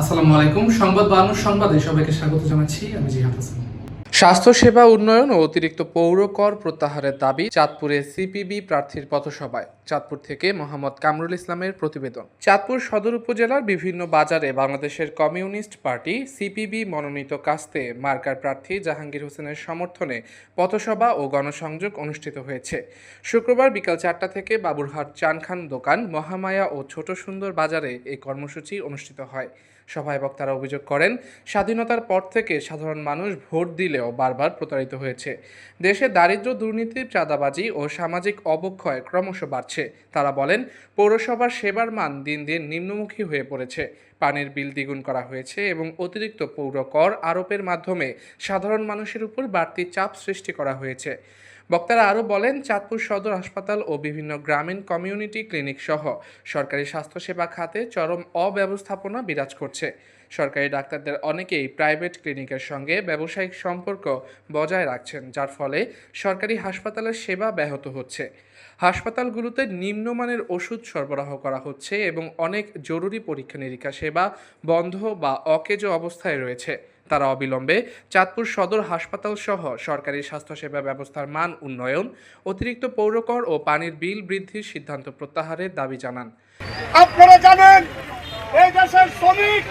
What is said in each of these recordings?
আসসালামু আলাইকুম। সংবাদ সংবাদে সবাইকে স্বাগত জানাচ্ছি। আমি জিহাদ হাসান। স্বাস্থ্যসেবা উন্নয়ন ও অতিরিক্ত পৌর কর প্রত্যাহারের দাবি চাঁদপুরে সিপিবি প্রার্থীর পথসভায়। চাঁদপুর থেকে মোহাম্মদ কামরুল ইসলামের প্রতিবেদন। চাঁদপুর সদর উপজেলার বিভিন্ন বাজারে বাংলাদেশের কমিউনিস্ট পার্টি সিপিবি মনোনীত কাস্তে মার্কার প্রার্থী জাহাঙ্গীর হোসেনের সমর্থনে পথসভা ও গণসংযোগ অনুষ্ঠিত হয়েছে। শুক্রবার বিকাল চারটা থেকে বাবুরহাট চানখান দোকান, মহামায়া ও ছোট সুন্দর বাজারে এই কর্মসূচি অনুষ্ঠিত হয়। সভায় বক্তারা অভিযোগ করেন, স্বাধীনতার পর থেকে সাধারণ মানুষ ভোট দিলেও বারবার প্রতারিত হয়েছে। দেশে দারিদ্র্য দুর্নীতি চাঁদাবাজি ও সামাজিক অবক্ষয় ক্রমশ বাড়ছে। তারা বলেন, পৌরসভার সেবার মান দিন দিন নিম্নমুখী হয়ে পড়েছে। পানির বিল দ্বিগুণ করা হয়েছে এবং অতিরিক্ত পৌর কর আরোপের মাধ্যমে সাধারণ মানুষের উপর বাড়তি চাপ সৃষ্টি করা হয়েছে। বক্তারা আরও বলেন, চাঁদপুর সদর হাসপাতাল ও বিভিন্ন গ্রামীণ কমিউনিটি ক্লিনিক সহ সরকারি স্বাস্থ্যসেবা খাতে চরম অব্যবস্থাপনা বিরাজ করছে। সরকারি ডাক্তারদের অনেকেই প্রাইভেট ক্লিনিকের সঙ্গে ব্যবসায়িক সম্পর্ক বজায় রাখছেন, যার ফলে সরকারি হাসপাতালের সেবা ব্যাহত হচ্ছে। হাসপাতালগুলোতে নিম্নমানের ওষুধ সরবরাহ করা হচ্ছে এবং অনেক জরুরি পরীক্ষা নিরীক্ষা সেবা বন্ধ বা অকেজো অবস্থায় রয়েছে। তারা অবিলম্বে চাঁদপুর সদর হাসপাতাল সহ সরকারি স্বাস্থ্যসেবা ব্যবস্থার মান উন্নয়ন, অতিরিক্ত পৌরকর ও পানির বিল বৃদ্ধির সিদ্ধান্ত প্রত্যাহারের দাবি জানান। আপনারা জানেন, এই দেশের শ্রমিক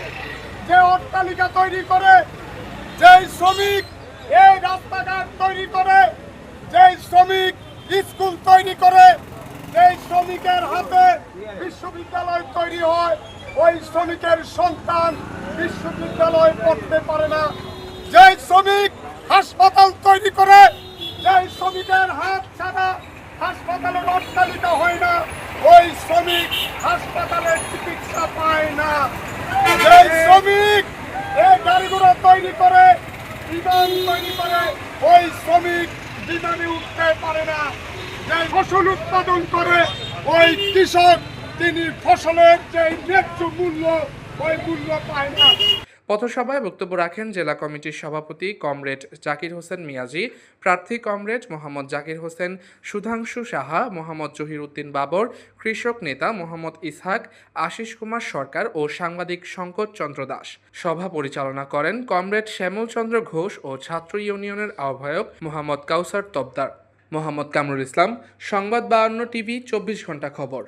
যে অট্টালিকা তৈরি করে, যেই শ্রমিক এই রাস্তাঘাট তৈরি করে, যেই শ্রমিক স্কুল তৈরি করে, যেই শ্রমিকের হাতে বিশ্ববিদ্যালয় তৈরি হয় ওই শ্রমিকের সন্তান বিশ্ববিদ্যালয় পড়তে পারে না। যেই শ্রমিক হাসপাতাল তৈরি করে, যেই শ্রমিকের হাত ছাড়া হাসপাতালের অট্টালিকা হয় না, ওই শ্রমিক হাসপাতালের চিকিৎসা পায় না। যেই শ্রমিক এই গাড়িগুলো তৈরি করে, বিমান তৈরি করে, ওই শ্রমিক বিমানে উঠতে পারে না। যে ফসল উৎপাদন করে, ওই কৃষক তিনি ফসলের যে ন্যায্য মূল্য, ওই মূল্য পায় না। পথসভায় বক্তব্য রাখেন জেলা কমিটির সভাপতি কমরেড জাকির হোসেন মিয়াজি, প্রার্থী কমরেড মোহাম্মদ জাকির হোসেন, সুধাংশু সাহা, মোহাম্মদ জহির উদ্দিন বাবর, কৃষক নেতা মোহাম্মদ ইসহাক, আশিস কুমার সরকার ও সাংবাদিক শঙ্কর চন্দ্র দাস। সভা পরিচালনা করেন কমরেড শ্যামল চন্দ্র ঘোষ ও ছাত্র ইউনিয়নের আহ্বায়ক মোহাম্মদ কাউসার তবদার। মোহাম্মদ কামরুল ইসলাম, সংবাদ বাহান্ন টিভি, চব্বিশ ঘণ্টা খবর।